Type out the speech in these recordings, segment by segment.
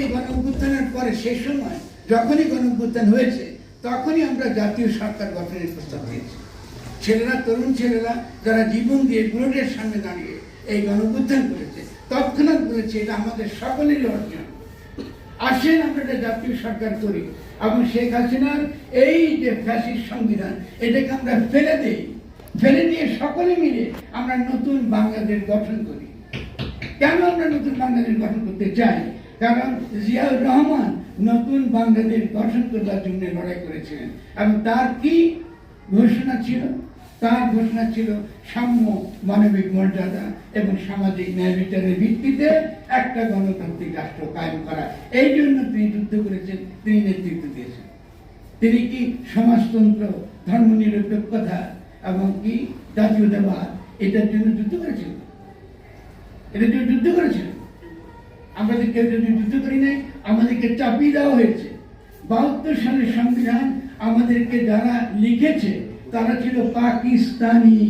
এই গণ অভ্যুত্থানের পরে সেই সময় যখনই গণ অভ্যুত্থান হয়েছে, তখনই আমরা জাতীয় সরকার গঠনের প্রস্তাব দিয়েছি। ছেলেরা, তরুণ ছেলেরা যারা জীবন দিয়ে বুলেটের সামনে দাঁড়িয়ে এই গণ অভ্যুত্থান করেছে, তৎক্ষণাৎ বলেছে এটা আমাদের সকলেরই অর্জন। আসেন আমরা একটা জাতীয় সরকার করি এবং শেখ হাসিনার এই যে ফ্যাসিস্ট সংবিধান, এটাকে আমরা ফেলে দিই। ফেলে দিয়ে সকলে মিলে আমরা নতুন বাংলাদেশ গঠন করি। কেন আমরা নতুন বাংলাদেশ গঠন করতে চাই? কারণ জিয়াউর রহমান নতুন বাংলাদেশ গঠন করার জন্য লড়াই করেছিলেন। এবং তার কি ঘোষণা ছিল? তার ঘোষণা ছিল সাম্য মানবিক মর্যাদা এবং সামাজিক ন্যায় বিচারের ভিত্তিতে একটা গণতান্ত্রিক রাষ্ট্র কায়েম করা। এই জন্য তিনি যুদ্ধ করেছেন, তিনি নেতৃত্ব দিয়েছেন। তিনি কি সমাজতন্ত্র, ধর্মনিরপেক্ষতা এবং কি জাতীয়তাবাদ এটার জন্য যুদ্ধ করেছিলেন এটার জন্য যুদ্ধ করেছিলেন আমাদের কেউ যদি যুদ্ধ করি নাই, আমাদেরকে চাপিয়ে দেওয়া হয়েছে। বাহাত্তর সালের সংবিধান আমাদেরকে যারা লিখেছে, তারা ছিল পাকিস্তানি।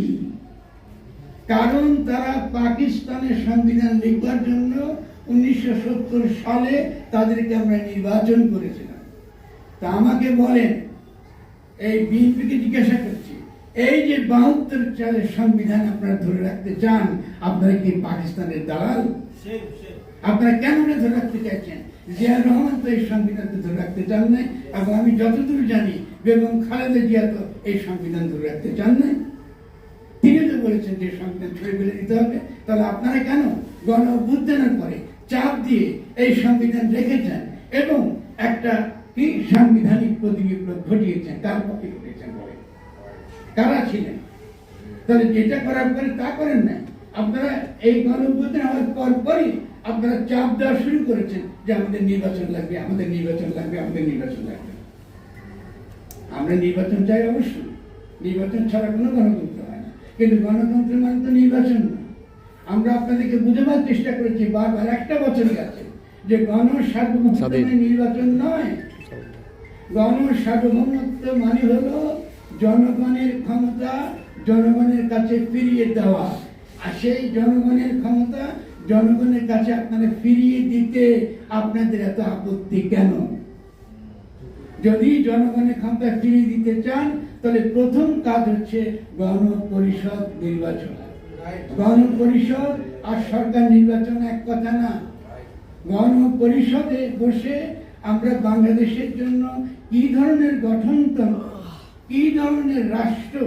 কারণ তারা পাকিস্তানের সংবিধান লিখবার জন্য উনিশশো সত্তর সালে তাদেরকে আমরা নির্বাচন করেছিলাম। তা আমাকে বলেন, এই বিএনপিকে জিজ্ঞাসা করছি, এই যে বাহাত্তর সালের সংবিধান আপনারা ধরে রাখতে চান, আপনারা কি পাকিস্তানের দালাল? আপনারা কেন এটা ধরে রাখতে চাইছেন? জিয়া রহমান তো এই সংবিধান তো ধরে রাখতে চান নাই, এবং আমি যতদূর জানি বেগম খালেদা জিয়া তো এই সংবিধান ধরে রাখতে চান নাই। তিনি তো বলেছেন যে সংবিধান ছুঁড়ে ফেলে দিতে হবে। তাহলে আপনারা কেন গণ অভ্যুত্থানের পরে চাপ দিয়ে এই সংবিধান রেখেছেন এবং একটা কি সাংবিধানিক প্রতিবিপ্লব ঘটিয়েছেন তার পক্ষে ঘটিয়েছেন বলে কারা ছিলেন? তাহলে যেটা করার পরে তা করেন না আপনারা এই গণ অভ্যুত্থান হওয়ার পর পরই আপনারা চাপ দেওয়া শুরু করেছেন যে আমাদের নির্বাচন লাগবে আমাদের নির্বাচন লাগবে আমাদের নির্বাচন লাগবে। আমরা নির্বাচন চাই অবশ্যই। নির্বাচন ছাড়া কোনো গণতন্ত্র হয় না। কিন্তু গণতন্ত্র মানে তো নির্বাচন না। আমরা আপনাদেরকে বুঝাবার চেষ্টা করেছি বারবার একটা বছর গেছে যে গণ সার্বভৌমত্ব মানে নির্বাচন নয়। গণ সার্বভৌমত্ব মানে হলো জনগণের ক্ষমতা জনগণের কাছে ফিরিয়ে দেওয়া। আর সেই জনগণের ক্ষমতা জনগণের কাছে আপনারা ফিরিয়ে দিতে আপনাদের এত আপত্তি কেন? যদি জনগণের ক্ষমতা ফিরিয়ে দিতে চান, তাহলে প্রথম কাজ হচ্ছে গণ পরিষদ নির্বাচন। গণ পরিষদ আর সরকার নির্বাচন এক কথা না। গণ পরিষদে বসে আমরা বাংলাদেশের জন্য কি ধরনের গঠনতন্ত্র, কি ধরনের রাষ্ট্র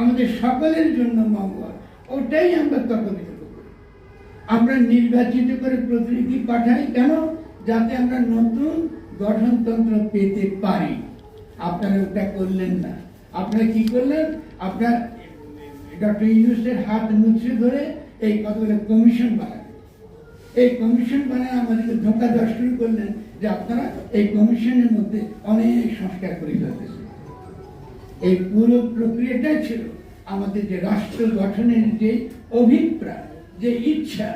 আমাদের সকলের জন্য মঙ্গল, ওটাই আমরা করি আমরা নির্বাচিত করে প্রতিনিধি পাঠাই কেন? যাতে আমরা নতুন গঠনতন্ত্র পেতে পারি। আপনারা ওটা করলেন না। আপনারা কি করলেন? আপনার ডক্টর ইউনুসের হাত মুছে ধরে এই কতগুলো কমিশন বানালেন। এই কমিশন বানায় আমাদেরকে ধোকা দেওয়া শুরু করলেন যে আপনারা এই কমিশনের মধ্যে অনেক সংস্কার করে ফেলতেছেন। এই পুরো প্রক্রিয়াটাই ছিল আমাদের যে রাষ্ট্র গঠনের যে অভিপ্রায়। যে ইচ্ছা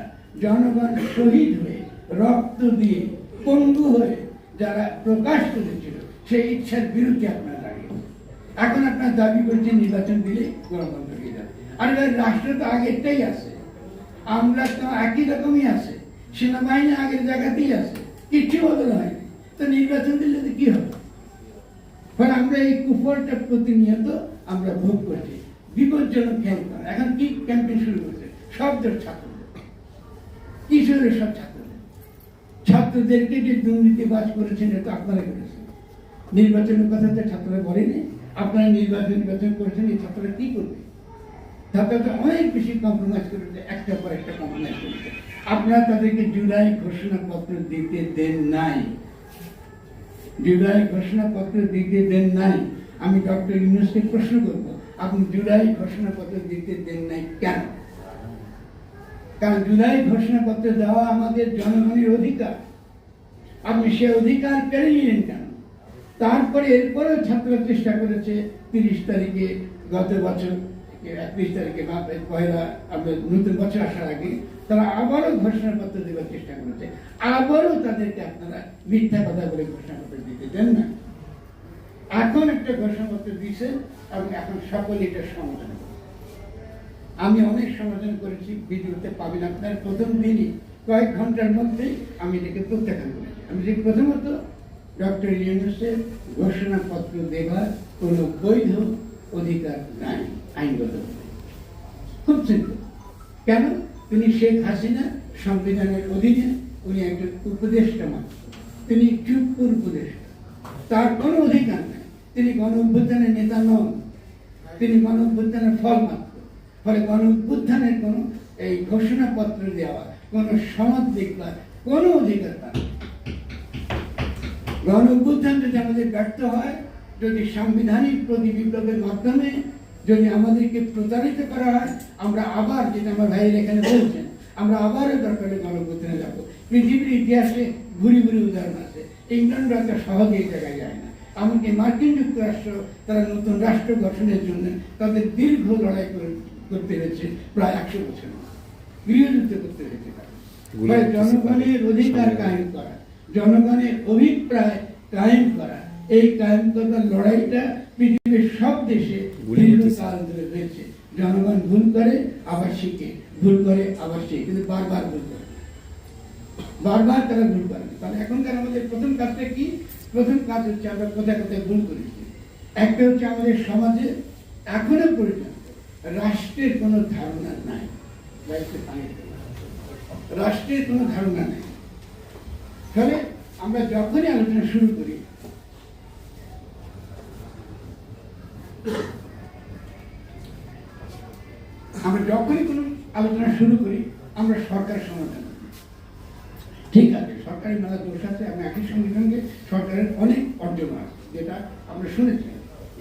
জনগণ শহীদ হয়ে, রক্ত দিয়ে পঙ্গু হয়ে যারা প্রকাশ করেছিল, সেই ইচ্ছার বিরুদ্ধে আপনারা দাঁড়িয়ে এখন আপনার দাবি করছেন নির্বাচন দিলে গণতন্ত্র হয়ে যাবে। আর রাষ্ট্র তো আগেরটাই আছে। আমরা তো একই রকমই আছে। সেনাবাহিনী আগের জায়গাতেই আছে। কিচ্ছু বদল হয়নি। তো নির্বাচন দিলে তো কি হবে? ফলে আমরা এই কুফলটা প্রতিনিয়ত আমরা ভোগ করছি। বিপজ্জনক ক্যাম্প এখন কি ক্যাম্পেইন শুরু করেছে সব দল ছাত্র। কিশোরের সব ছাত্র। ছাত্রদেরকে যে দুর্নীতিবাজ করেছেন, এটা আপনারা করেছেন। নির্বাচনের কথা তো ছাত্ররা বলেনি। আপনারা নির্বাচন নির্বাচন করেছেন, এই ছাত্ররা কি করবে? ছাত্ররা অনেক বেশি কম্প্রোমাইজ করেছে, একটা পর একটা কম্প্রোমাইজ করেছে। আপনারা তাদেরকে জুলাই ঘোষণাপত্র দিতে দেন নাই। জুলাই ঘোষণাপত্র দিতে দেন নাই। আমি ডক্টর ইউনুসকে প্রশ্ন করব, আপনি জুলাই ঘোষণাপত্র দিতে দেন নাই কেন? কারণ জুলাই ঘোষণা ঘোষণাপত্র দেওয়া আমাদের জনগণের অধিকার। আপনি সে অধিকার কেড়ে নিলেন কেন? তারপরে এরপরেও ছাত্ররা চেষ্টা করেছে তিরিশ তারিখে, গত বছর একত্রিশ তারিখে বা পয়লা আমাদের নতুন বছর আসার আগে তারা আবারও ঘোষণা ঘোষণাপত্র দেওয়ার চেষ্টা করেছে। আবারও তাদেরকে আপনারা মিথ্যা কথা বলে ঘোষণা ঘোষণাপত্র দিতে দেন না। এখন একটা ঘোষণাপত্র দিয়েছেন এবং এখন সকলে এটা সমাধান আমি অনেক সমাধান করেছি, ভিডিওতে পাবেন আপনার প্রথম দিনই। কয়েক ঘণ্টার মধ্যেই আমি এটাকে প্রত্যাখ্যান করেছি। আমি যে প্রথমত ডক্টর ইউনুসের ঘোষণাপত্র দেবার কোনো বৈধ অধিকার নাই, আইনগত। খুব সিম্পল কেন? তিনি শেখ হাসিনা সংবিধানের অধীনে উনি একজন উপদেষ্টা মাত্র। তিনি চুপ্পুর উপদেষ্টা। তার কোনো অধিকার নেই। তিনি গণ অভ্যুত্থানের নেতা নন। তিনি গণ অভ্যুত্থানের ফল মাত্র। ফলে গণ অভ্যুত্থানের কোনো এই ঘোষণাপত্র দেওয়া, কোনো সনদ দেখবার, কোনো অধিকার নেই। গণ অভ্যুত্থান যদি আমাদের ব্যর্থ হয়, যদি সাংবিধানিক প্রতি বিপ্লবের মাধ্যমে যদি আমাদেরকে প্রতারিত করা হয়, আমরা আবার, যেটা আমার ভাইয়ের এখানে বলছেন, আমরা আবারও দরকারে গণ অভ্যুত্থানে যাব। পৃথিবীর ইতিহাসে ঘুরি ঘুরি উদাহরণ আছে। ইংল্যান্ড রাজ্য সহজে জায়গায় যায় না। এমনকি মার্কিন যুক্তরাষ্ট্র তারা নতুন রাষ্ট্র গঠনের জন্য তাদের দীর্ঘ লড়াই করে- করতে হয়েছে প্রায় একশো বছর গৃহযুদ্ধ করতে হয়েছে জনগণের অধিকার কায়েম করা জনগণের অভিপ্রায় কায়েম করা এই কায়েম করার লড়াইটা পৃথিবীর সব দেশে দীর্ঘকাল ধরে রয়েছে জনগণ ভুল করে আবার শিখে। ভুল করে আবার শিখে। কিন্তু বারবার ভুল করে। বারবার তারা ভুল করে তাহলে এখনকার আমাদের প্রথম কাজটা কি? প্রথম কাজ হচ্ছে আমরা কোথায় কোথায় ভুল করেছি। একটা হচ্ছে আমাদের সমাজে এখনও পর্যন্ত রাষ্ট্রের কোনো ধারণা নাই। রাষ্ট্রের কোনো ধারণা নাই। ফলে আমরা যখনই আলোচনা শুরু করি, আমরা যখনই কোনো আলোচনা শুরু করি, আমরা সরকার সমাধান ঠিক আছে, সরকারের মেলা দোষ আছে, আমি একই সঙ্গে সঙ্গে সরকারের অনেক অর্জন আছে, যেটা আমরা শুনেছি।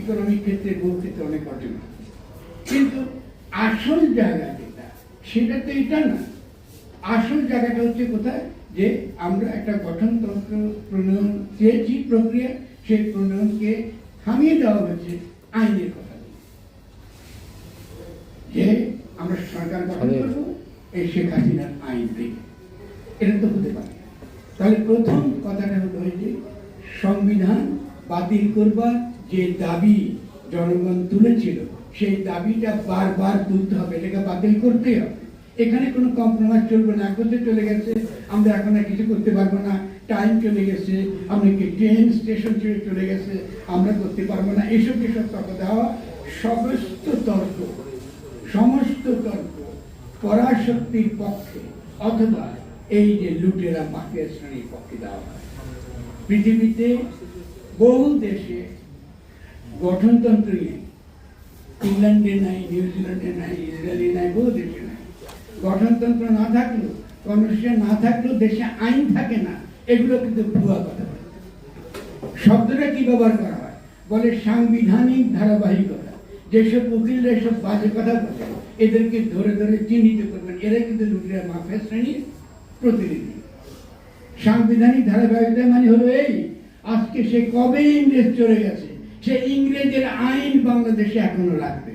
ইকোনমিক ক্ষেত্রে বহু ক্ষেত্রে অনেক অর্জন আছে। কিন্তু আসল জায়গা যেটা সেটা তো এটা না। আসল জায়গাটা হচ্ছে কোথায়? যে আমরা একটা গঠনতন্ত্র প্রণয়ন চেয়েছি প্রক্রিয়া সেই প্রণয়নকে থামিয়ে দেওয়া হয়েছে আইনের কথা যে আমরা সরকার গঠন করব এই শেখ হাসিনার আইন থেকে এটা তো হতে পারে। তাহলে প্রথম কথাটা হলো যে সংবিধান বাতিল করবার যে দাবি জনগণ তুলেছিল সেই দাবিটা বারবার তুলতে হবে, এটাকে বাতিল করতে হবে। এখানে কোনো কম্প্রোমাইজ চলবে না বছর চলে গেছে, আমরা এখন আর কিছু করতে পারব না টাইম চলে গেছে আমাকে ট্রেন স্টেশন ছেড়ে চলে গেছে, আমরা করতে পারব না। এসব এসব তর্ক দেওয়া, সমস্ত তর্ক সমস্ত তর্ক পরাশক্তির পক্ষে অথবা এই যে লুটেরা মাফিয়া শ্রেণির পক্ষে দেওয়া পৃথিবীতে বহু দেশে গঠনতন্ত্র নেই ইংল্যান্ডে নাই নিউজিল্যান্ডে নাই, ইসরায়েলে নাই, বহু দেশে নাই। গঠনতন্ত্র না থাকলেও কনস্টিটিউশন না থাকলেও দেশে আইন থাকে না, এগুলো কিন্তু ভুয়া কথা। শব্দটা কি ব্যবহার করা হয়? বলে সাংবিধানিক ধারাবাহিকতা। যেসব উকিলরা এসব বাজে কথা বলে, এদেরকে ধরে ধরে চিহ্নিত করবেন। এরা কিন্তু লুটেরা, মাফিয়া শ্রেণির প্রতিনিধি। সাংবিধানিক ধারাবাহিকতা মানে হলো এই, আজকে সে কবে ইংরেজ চলে গেছে? সে ইংরেজের আইন বাংলাদেশে এখনও লাগবে।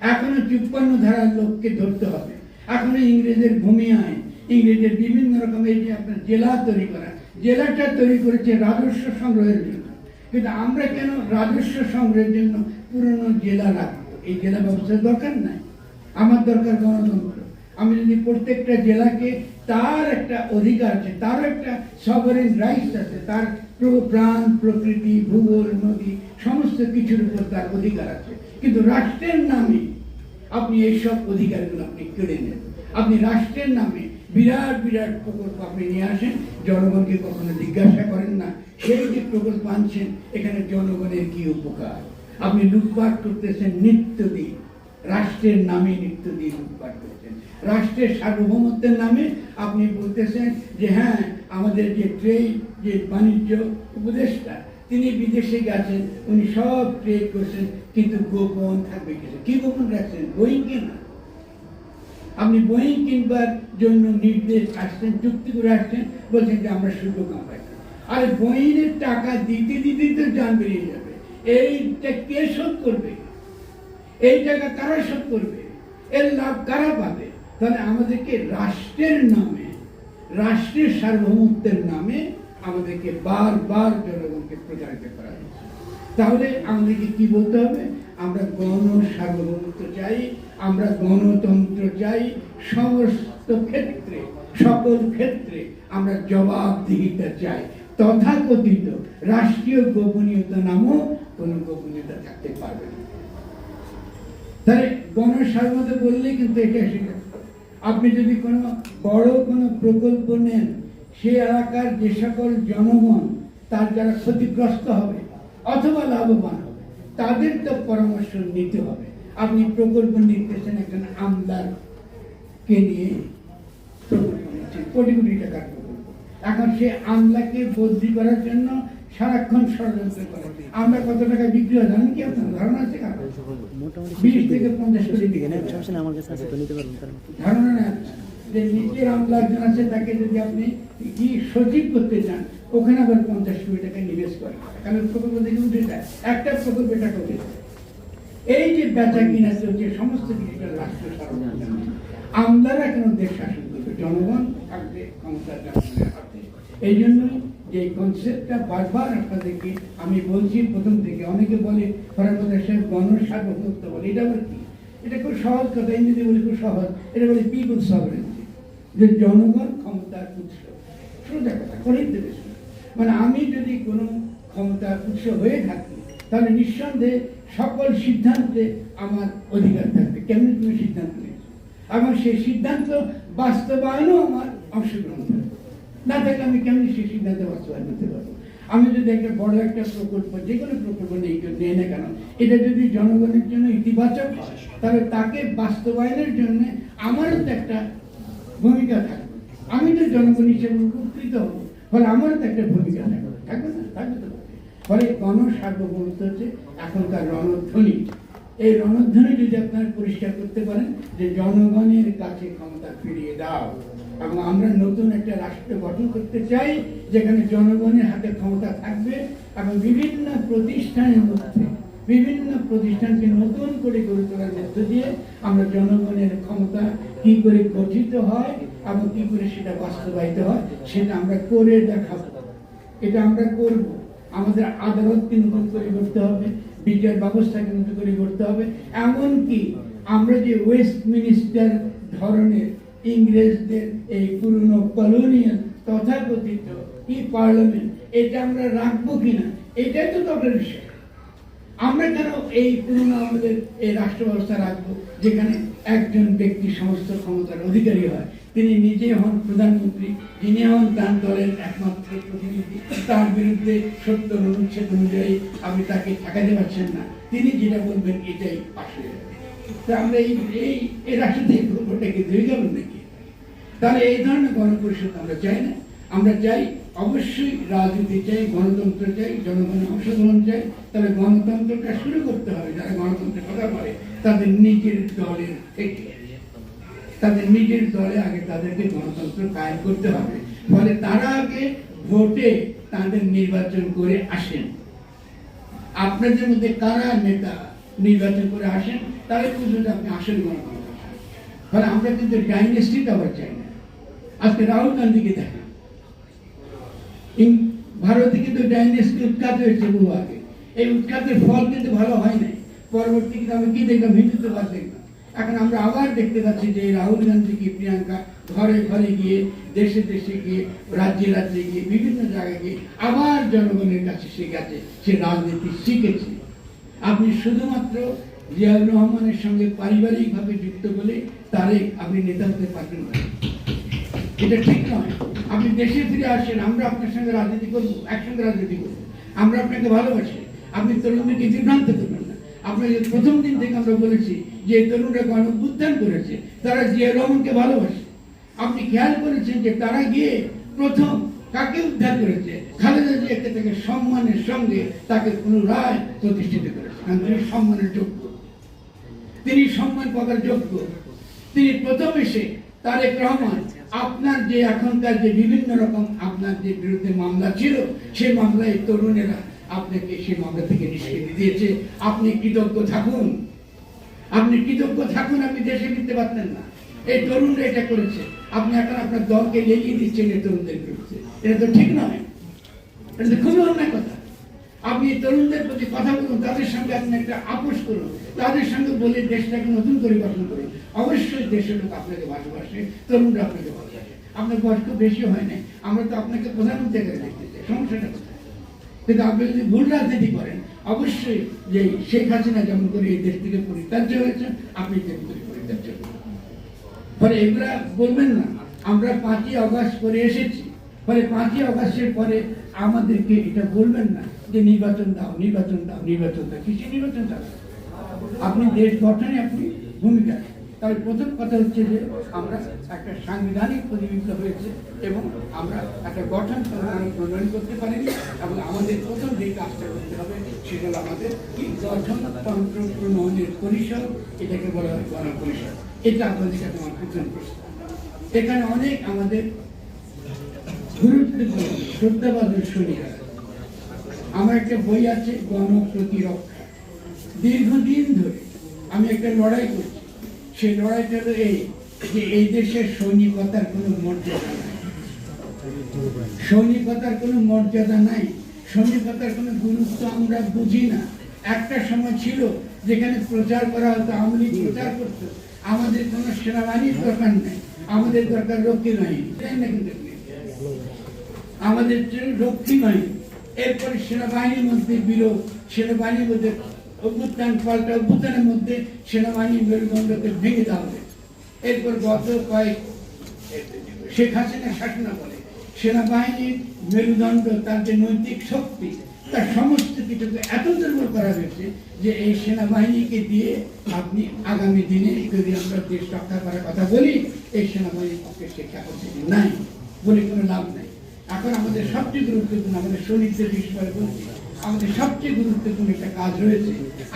এখনও চুপ্পান্ন ধারার লোককে ধরতে হবে। এখনও ইংরেজের ভূমি আইন, ইংরেজের বিভিন্ন রকমের যে আপনার জেলা তৈরি করা, জেলাটা তৈরি করেছে রাজস্ব সংগ্রহের জন্য। কিন্তু আমরা কেন রাজস্ব সংগ্রহের জন্য পুরনো জেলা রাখব? এই জেলা ব্যবস্থার দরকার নাই। আমার দরকার গণতন্ত্র। আমি যদি প্রত্যেকটা জেলাকে তার একটা অধিকার আছে তার একটা সভারেন রাইটস আছে, তার প্রাণ, প্রকৃতি, ভূগোল, নদী, সমস্ত কিছুর উপর তার অধিকার আছে। কিন্তু রাষ্ট্রের নামে আপনি এইসব অধিকারগুলো আপনি কেড়ে নেন। আপনি রাষ্ট্রের নামে বিরাট বিরাট প্রকল্প আপনি নিয়ে আসেন, জনগণকে কখনো জিজ্ঞাসা করেন না। সেই যে প্রকল্প আনছেন, এখানে জনগণের কি উপকার? আপনি লুটপাট করতেছেন নিত্যদিন রাষ্ট্রের নামে নিত্যদিন লুটপাট করছেন রাষ্ট্রের সার্বভৌমত্বের নামে আপনি বলতেছেন যে হ্যাঁ আমাদের যে ট্রেড যে বাণিজ্য উপদেষ্টা, তিনি বিদেশে গেছেন, উনি সব ট্রেড করছেন, কিন্তু গোপন থাকবে কিছু কি গোপন রাখছেন? বই কেনা আপনি বই কিনবার জন্য নির্দেশ আসছেন, চুক্তি করে আসছেন, বলছেন যে আমরা শুল্ক কামাই আর বইনের টাকা দিতে দিতে তো যান বেরিয়ে যাবে। এইটা কে শোধ করবে? এই টাকা কারা শোধ করবে? এর লাভ কারা পাবে? তাহলে আমাদেরকে রাষ্ট্রের নামে, রাষ্ট্রের সার্বভৌমত্বের নামে আমাদেরকে বারবার জনগণকে প্রচারিত করা হচ্ছে তাহলে আমাদেরকে কি বলতে হবে? আমরা গণ সার্বভৌমত্ব চাই, আমরা গণতন্ত্র চাই, সমস্ত ক্ষেত্রে, সকল ক্ষেত্রে আমরা জবাবদিহিতা চাই। তথাকথিত রাষ্ট্রীয় গোপনীয়তা নামও কোনো গোপনীয়তা থাকতে পারবে না। তাহলে গণস্বার্থতে বললেই কিন্তু এটা শিখে আপনি যদি কোনো বড় কোনো প্রকল্প নেন, সে এলাকার যে সকল জনগণ, তার যারা ক্ষতিগ্রস্ত হবে অথবা লাভবান হবে, তাদের তো পরামর্শ নিতে হবে। আপনি প্রকল্প নিতেছেন একজন আমলারকে নিয়ে প্রকল্প নিচ্ছেন, কোটি কোটি টাকার প্রকল্প। এখন সে আমলাকে বদলি করার জন্য সারাক্ষণ ষড়যন্ত্র করে। আমরা কত টাকা বিক্রি হয় জানেন কি আপনার ধারণা আছে বিশ থেকে পঞ্চাশ ধারণা নেই। যে নিচের আমলা একজন আছে, তাকে যদি আপনি কি সচিব করতে চান, ওখানে আবার পঞ্চাশ কোটি টাকা নিবেশ করেন। কারণ প্রকল্প থেকে উঠে যায়। একটা প্রকল্পে টাকা উঠে এই যে বেচা কিনা চলছে, সমস্ত কিছুটা রাষ্ট্র আমলারা কেন দেশ শাসন করবে? জনগণ থাকবে ক্ষমতা এই জন্যই যে কনসেপ্টটা বারবার আপনাদেরকে আমি বলছি প্রথম থেকে। অনেকে বলে ফরাকদার সাহেব গণসার্বভৌমত্ব বলে। এটা আবার কি? এটা খুব সহজ কথা। ইংরেজি বলে খুব সহজ। এটা বলে পিপুল সভারেন্সি যে জনগণ ক্ষমতার উৎস। সোজা কথা দেবে মানে আমি যদি কোনো ক্ষমতার উৎস হয়ে থাকি, তাহলে নিঃসন্দেহে সকল সিদ্ধান্তে আমার অধিকার থাকবে। কেমনি তুমি সিদ্ধান্ত নিয়েছো? এবং সেই সিদ্ধান্ত বাস্তবায়নও আমার অংশগ্রহণ থাকবে। না থাকলে আমি কেমনি সেই সিদ্ধান্ত বাস্তবায়ন করতে পারব? আমি যদি একটা বড় একটা প্রকল্প, যে কোনো প্রকল্প নেই নেই না কেন, এটা যদি জনগণের জন্য ইতিবাচক হয়, তাহলে তাকে বাস্তবায়নের জন্য আমারও তো একটা ভূমিকা থাকবে। আমি তো জনগণ হিসেবে উপকৃত হব, ফলে আমারও তো একটা ভূমিকা থাকবে। থাকবে না থাকবে তো। ফলে গণসার্বভৌমত্ব হচ্ছে এখনকার রণধ্বনি। এই রণধ্বনি যদি আপনারা পরিষ্কার করতে পারেন, যে জনগণের কাছে ক্ষমতা ফিরিয়ে দাও। এবং আমরা নতুন একটা রাষ্ট্র গঠন করতে চাই, যেখানে জনগণের হাতে ক্ষমতা থাকবে এবং বিভিন্ন প্রতিষ্ঠানের মধ্যে, বিভিন্ন প্রতিষ্ঠানকে নতুন করে গড়ে তোলার মধ্য দিয়ে আমরা জনগণের ক্ষমতা কি করে গঠিত হয় এবং কি করে সেটা বাস্তবায়িত হয়, সেটা আমরা করে দেখাবো। এটা আমরা করব। আমাদের আদালতকে নতুন করে করতে হবে, বিচার ব্যবস্থাকে নতুন করে করতে হবে। এমনকি আমরা যে ওয়েস্ট মিনিস্টার ধরনের ইংরেজদের এই পুরনো কলোনিয়াল তথাকথিত কি পার্লামেন্ট, এটা আমরা রাখব কিনা? এটাই তো দরকার বিষয়। আমরা কেন এই পুরনো আমাদের এই রাষ্ট্র ব্যবস্থা রাখব, যেখানে একজন ব্যক্তি সমস্ত ক্ষমতার অধিকারী হয়? তিনি নিজে হন প্রধানমন্ত্রী, যিনি হন তার দলের একমাত্র প্রতিনিধি। তার বিরুদ্ধে সত্য অনুচ্ছেদ অনুযায়ী আপনি তাকে ঠেকাতে পারছেন না। তিনি যেটা বলবেন এটাই পাশে তা আমরা এই এই নাকি? তাহলে এই ধরনের গণপরিষদ আমরা চাই না। আমরা চাই অবশ্যই রাজনীতি চাই, গণতন্ত্র চাই, জনগণের অংশগ্রহণ চাই। তাহলে গণতন্ত্রটা শুরু করতে হবে। যারা গণতন্ত্রের কথা বলে, তাদের নিজের দলের থেকে তাদের নিজের দলে আগে তাদেরকে গণতন্ত্র কায়েম করতে হবে। ফলে তারা আগে ভোটে তাদের নির্বাচন করে আসেন। আপনাদের মধ্যে কারা নেতা নির্বাচন করে আসেন, তাহলে বুঝবেন আপনি আসল গণতন্ত্র। ফলে আমরা কিন্তু ডাইনেস্টিক আবার চাই না। আজকে রাহুল গান্ধীকে দেখেন। ইং- ভারতে কিন্তু ডাইনেস্টি উৎখাত হয়েছে বহু আগে। এই উৎখাতের ফল কিন্তু ভালো হয় নাই। পরবর্তী কিন্তু আমি কি দেখলাম? হিন্দুত্ববাদ দেখলাম। এখন আমরা আবার দেখতে পাচ্ছি যে রাহুল গান্ধী কি প্রিয়াঙ্কা ঘরে ঘরে গিয়ে দেশে দেশে গিয়ে, রাজ্যে রাজ্যে গিয়ে, বিভিন্ন জায়গায় গিয়ে আবার জনগণের কাছে সে গেছে, সে রাজনীতি শিখেছে। আপনি শুধুমাত্র জিয়াউর রহমানের সঙ্গে পারিবারিকভাবে যুক্ত বলে তারে আপনি নেতা হতে পারবেন না। এটা ঠিক নয়। আপনি দেশে ফিরে আসেন, আমরা আপনার সঙ্গে রাজনীতি করব, একসঙ্গে রাজনীতি করব। আমরা আপনাকে ভালোবাসি। আপনি তরুণদেরকে বিভ্রান্ত করবেন না। আপনাকে প্রথম দিন থেকে আমরা বলেছি যে তরুণরা গণ উত্থান করেছে, তারা জিয়া রহমানকে ভালোবাসে। আপনি খেয়াল করেছেন যে তারা গিয়ে প্রথম কাকে উদ্ধার করেছে। খালেদা জিয়াকে তাকে সম্মানের সঙ্গে তাকে পুনরায় প্রতিষ্ঠিত করেছে। তিনি সম্মানের যোগ্য। তিনি সম্মান পাবার যোগ্য। তিনি প্রথম এসে তারেক রহমান, আপনার যে এখনকার যে বিভিন্ন রকম আপনার যে বিরুদ্ধে মামলা ছিল, সেই মামলায় তরুণেরা আপনাকে সেই মামলা থেকে নিষ্কৃতি দিয়েছে। আপনি কৃতজ্ঞ থাকুন। আপনি কৃতজ্ঞ থাকুন, আপনি দেশে ফিরতে পারতেন না। এই তরুণরা এটা করেছে। আপনি এখন আপনার দলকে এগিয়ে দিচ্ছেন এই তরুণদের বিরুদ্ধে। এটা তো ঠিক নয়। এটা তো খুবই অন্যায় কথা। আপনি তরুণদের প্রতি কথা বলুন, তাদের সঙ্গে আপনি একটা আপোষ করুন, তাদের সঙ্গে বলে দেশটাকে নতুন গঠন করুন। অবশ্যই দেশের লোক আপনাকে ভালোবাসে, তরুণরা আপনাকে ভালোবাসে। আপনার বয়স বেশি হয় নাই, আমরা তো আপনাকে প্রধানমন্ত্রী আকারে দেখতে চাই, সমস্যাটা কিন্তু আপনি যদি ভুল রাজনীতি করেন, অবশ্যই যে শেখ হাসিনা যেমন করে এই দেশ থেকে পরিত্যাজ্য হয়েছে, আপনি তেমন করে। ফলে এগুলা বলবেন না। আমরা পাঁচই অগাস্ট করে এসেছি। ফলে পাঁচই অগাস্টের পরে আমাদেরকে এটা বলবেন না যে নির্বাচন দাও নির্বাচন দাও নির্বাচন দাও। কিসে নির্বাচন দাও? আপনি দেশ গঠনে আপনি ভূমিকা। তাহলে প্রথম কথা হচ্ছে যে আমরা একটা সাংবিধানিক প্রতিবিপ্লব হয়েছে এবং আমরা একটা গঠন প্রণয়ন করতে পারিনি এবং আমাদের প্রথম যে কাজটা করতে হবে সেটা আমাদের গঠনতন্ত্র প্রণয়নের পরিষদ এটাকে বলা হয় গণ পরিষদ। এটা আপনাদের কাছে আমার প্রথম প্রশ্ন। এখানে অনেক আমাদের গুরুত্বপূর্ণ শ্রদ্ধাবাদের শরীর আমার একটা বই আছে, গণ প্রতিরক্ষা। দীর্ঘদিন ধরে আমি একটা লড়াই করছি। সেই লড়াইটা হলো এই যে এই দেশের সৈনিকতার কোনো মর্যাদা নাই। সৈনিকতার কোনো মর্যাদা নাই। সৈনিকতার কোনো গুরুত্ব আমরা বুঝি না। একটা সময় ছিল যেখানে প্রচার করা হতো, আওয়ামী লীগ প্রচার করতো। আমাদের কোনো সেনাবাহিনীর দরকার নেই, আমাদের দরকার রক্ষী বাহিনী। তাই না কিন্তু আপনি? আমাদের রক্ষী বাহিনী, এরপরে সেনাবাহিনীর মধ্যে বিলোপ সেনাবাহিনীর মধ্যে অভ্যুত্থান পাল্টা অভ্যুত্থানের মধ্যে সেনাবাহিনীর মেরুদণ্ডকে ভেঙে দেওয়া হবে এরপর গত কয়েক, শেখ হাসিনা শাসনা বলে সেনাবাহিনীর মেরুদণ্ড, তার যে নৈতিক শক্তি, তার সমস্ত কিছুকে এত দুর্বল করা হয়েছে যে এই সেনাবাহিনীকে দিয়ে আপনি আগামী দিনে যদি আমরা দেশ রক্ষা করার কথা বলি, এই সেনাবাহিনীর পক্ষে সে ক্যাপাসিটি নাই বলে কোনো লাভ নাই। এখন আমাদের সবচেয়ে গুরুত্বপূর্ণ, আমাদের সৈনিকদের বিষয়ে বলছি আমাদের সবচেয়ে গুরুত্বপূর্ণ একটা কাজ রয়েছে,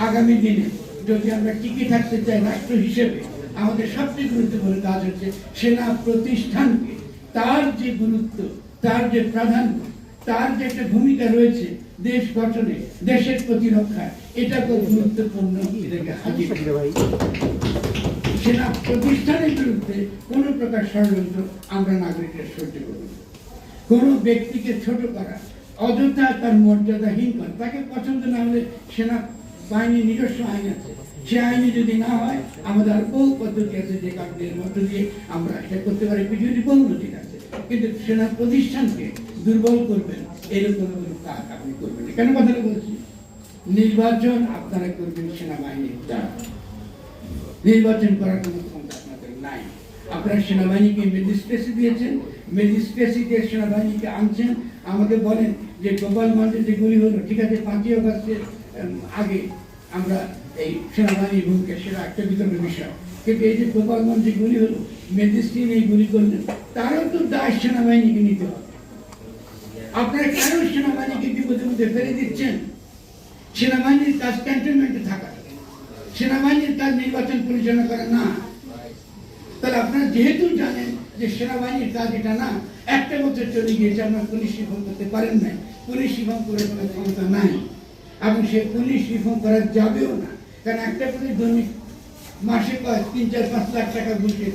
আগামী দিনে যদি আমরা টিকে থাকতে চাই রাষ্ট্র হিসেবে, আমাদের সবচেয়ে গুরুত্বপূর্ণ কাজ হচ্ছে সেনা প্রতিষ্ঠানকে তার যে গুরুত্ব তার যে প্রাধান্য তার যে একটা ভূমিকা রয়েছে দেশ গঠনে দেশের প্রতিরক্ষায় এটাকে গুরুত্বপূর্ণ সেনা প্রতিষ্ঠানের বিরুদ্ধে কোনো প্রকার ষড়যন্ত্র আমরা নাগরিকের সহ্য করব না। কোনো ব্যক্তিকে ছোট করা অযথা তার মর্যাদাহীন করা তাকে পছন্দ না হলে সেনা বাহিনীর নিজস্ব আইন আছে। সে আইনে যদি না হয়, আমাদের আর বহু পদ্ধতি আছে যে মধ্য দিয়ে আমরা এটা করতে পারি। আছে, কিন্তু সেনা প্রতিষ্ঠানকে দুর্বল করবেন, এরকম কোনো কাজ আপনি করবেন। কেন বলছি? নির্বাচন আপনারা করবেন সেনাবাহিনীর দ্বারা। নির্বাচন করার কোনো ক্ষমতা আপনাদের নাই। আপনারা সেনাবাহিনীকে ম্যাজিস্ট্রেসি দিয়েছেন ম্যাজিস্ট্রেসি দিয়ে সেনাবাহিনীকে আনছেন। আমাকে বলেন যে গোপালগঞ্জে যে গুলি হলো, ঠিক আছে, পাঁচই অগস্টের আগে আমরা এই সেনাবাহিনীর ভূমিকা, সেটা একটা বিষয়। কিন্তু এই যে গোপালগঞ্জে গুলি হলো এই গুলি করলেন, তারও তো দায় সেনাবাহিনীকে নিতে হবে। আপনারা কেন সেনাবাহিনীকে বিপদে মধ্যে ফেলে দিচ্ছেন? সেনাবাহিনীর কাজ ক্যান্টনমেন্টে থাকা। সেনাবাহিনীর কাজ নির্বাচন পরিচালনা না। তাহলে আপনারা যেহেতু জানেন যে সেনাবাহিনীর কাজ এটা না, একটা বছর চলে গিয়েছে, আপনার পুলিশ রিফর্ম করতে পারেন নাই। পুলিশ রিফর্ম করে ক্ষমতা নাই। এবং সে পুলিশ রিফর্ম করা যাবেও না। কারণ একটা পুলিশ দৈনিক মাসে তিন চার পাঁচ লাখ টাকা ঘুরছে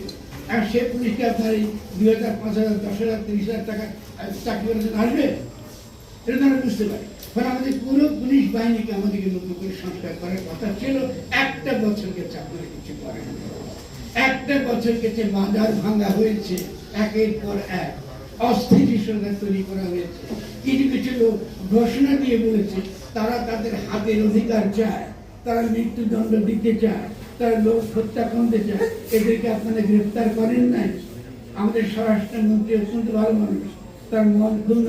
আর সে পুলিশকে আপনার এই দুই হাজার, পাঁচ হাজার, দশ হাজার, তিরিশ হাজার টাকা চাকরি করার জন্য আসবে? এটা তো আমরা বুঝতে পারি। ফলে আমাদের পুরো পুলিশ বাহিনীকে আমাদেরকে নতুন করে সংস্কার করার কথা ছিল। একটা বছরকে চাকরি কিছু করেন একটা বছর গেছে বাজার ভাঙা হয়েছে, একের পর এক সরকার তৈরি করা হয়েছে। কিছু কিছু লোক ঘোষণা দিয়ে বলেছে, তারা তাদের হাতের অধিকার চায়। তারা মৃত্যুদণ্ড দিতে চায়, তারা লোক হত্যা করতে চায়, এদেরকে আপনারা গ্রেফতার করেন নাই? আমাদের স্বরাষ্ট্রমন্ত্রী অত্যন্ত ভালো মানুষ, তার মন খুব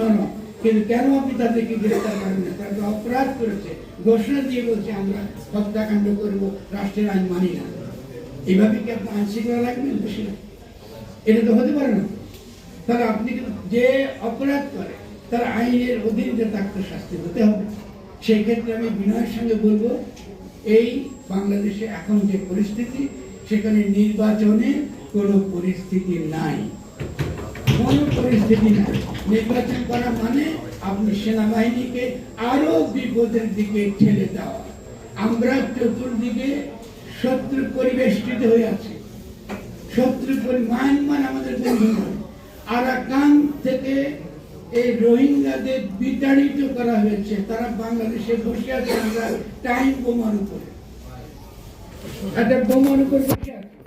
কিন্তু কেন আপনি তাদেরকে গ্রেফতার করেন না? তারা অপরাধ করেছে। ঘোষণা দিয়ে বলছে, আমরা হত্যাকাণ্ড করব, রাষ্ট্রের আইন মানি না। এইভাবে কি আপনি আইন শৃঙ্খলা রাখবেন দেশে এটা তো হতে পারে না। তাহলে আপনি যে অপরাধ করে, তার আইনের অধীনে তাকে শাস্তি হতে হবে। সেই ক্ষেত্রে আমি বিনয়ের সঙ্গে বলব এই বাংলাদেশে এখন যে পরিস্থিতি, সেখানে নির্বাচনে কোনো পরিস্থিতি নাই। কোনো পরিস্থিতি নাই। নির্বাচন করা মানে আপনি সেনাবাহিনীকে আরও বিপদের দিকে ঠেলে দেওয়া। আমরা চতুর্দিকে শত্রু পরিবেষ্টিত হয়ে আছি। শত্রু মায়ানমার আমাদের বন্ধু আরাকান থেকে এই রোহিঙ্গাদের বিতাড়িত করা হয়েছে। তারা বাংলাদেশে বসে আছে, আমরা টাইম বোমার উপরে। একটা বোমার উপর বসে আছে।